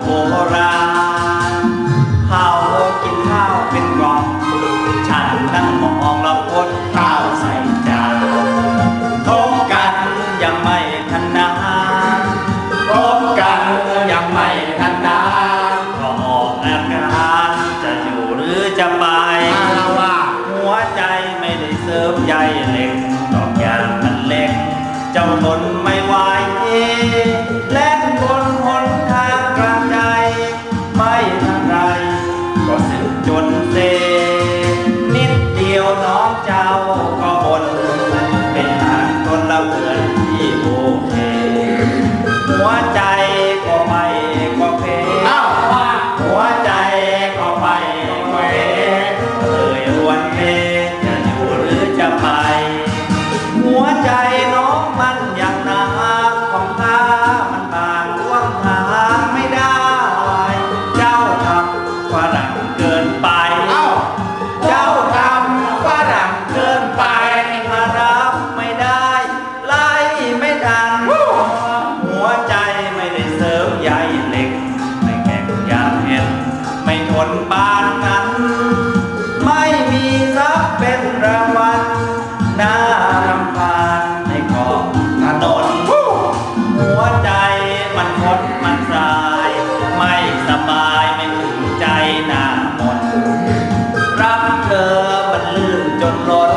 โบราณข้าวกินข้าวเป็นกล่องฉันนั่งมองแล้วอดข้าวใส่จานพบกันยังไม่ทันนานพบกันยังไม่ทันนานก็ออกอาการจะอยู่หรือจะไปหัวใจไม่ได้เสริมใยเล็กดอกยางมันเล็ก เจ้าตน สบายไม่ถึงใจหน้ามนรักเธอมันลื่นจนล้น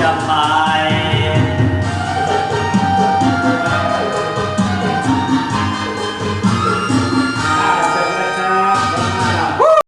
yang.